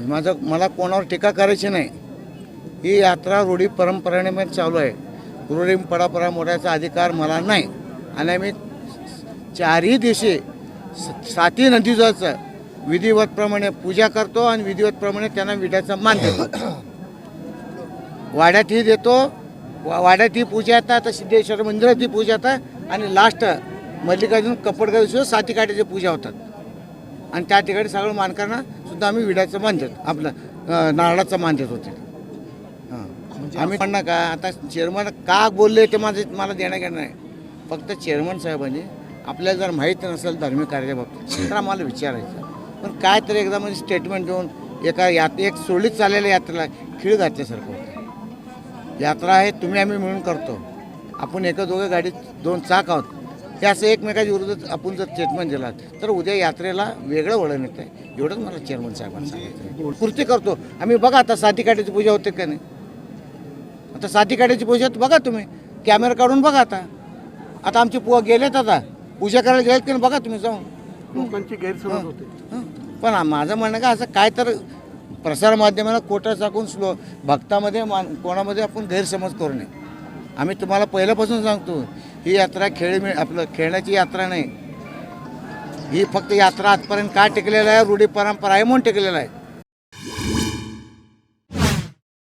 माझं मला कोणावर टीका करायची नाही. ही यात्रा रूढी परंपरेने चालू आहे. रूढी पडापडा मोडायचा अधिकार मला नाही. आणि आम्ही चारही दिवशी स- साती नदीजाचं विधिवतप्रमाणे पूजा करतो आणि विधिवतप्रमाणे त्यांना विड्याचा मान देतो. वाड्यात ही देतो वा- वाड्यात ही पूजा येतात तर सिद्धेश्वर मंदिरात ही पूजा येतात आणि लास्ट मल्लिकार्जुन कपडगाव साती काठ्याची पूजा होतात. आणि त्या ठिकाणी सगळं मानकांना सुद्धा आम्ही विड्याचं देतो आपलं नारळाचं देत होते. हां. आम्ही पण का आता चेअरमन का बोलले ते माझं मला देणं घेणं नाही. फक्त चेअरमन साहेबांनी आपल्याला जर माहीत नसेल धार्मिक कार्याच्या बाबतीत तर आम्हाला विचारायचं. पण काय तरी एकदा म्हणजे स्टेटमेंट देऊन एका यात एक सोडीत चाललेल्या यात्रेला खीळ घातल्यासारखं होतं. यात्रा आहे तुम्ही आम्ही मिळून करतो. आपण एका दोघं गाडीत दोन चाक आहोत. हे असं एकमेकाच्या विरोधात आपण जर स्टेटमेंट दिला तर उद्या यात्रेला वेगळं वळण येतं आहे. एवढंच मला चेअरमन साहेबांना आहे. पूर्ती करतो. आम्ही बघा आता साती काट्याची पूजा होते का नाही? आता साती काट्याची पूजा बघा तुम्ही. कॅमेरा काढून बघा आता. आता आमचे पु गेलेत आता. पूजा करायला गेलेत की नाही बघा तुम्ही जाऊन. लोकांची गैरसमज होते. पण माझं म्हणणं का असं काय तर प्रसारमाध्यमाला खोटं टाकून स्लो भक्तामध्ये मान कोणामध्ये आपण गैरसमज करू नये. आम्ही तुम्हाला पहिल्यापासून सांगतो ही यात्रा खेळ मिळ आपलं खेळण्याची यात्रा नाही. ही फक्त यात्रा आजपर्यंत का टिकलेलं आहे? रूढी परंपरा आहे म्हणून टिकलेलं आहे.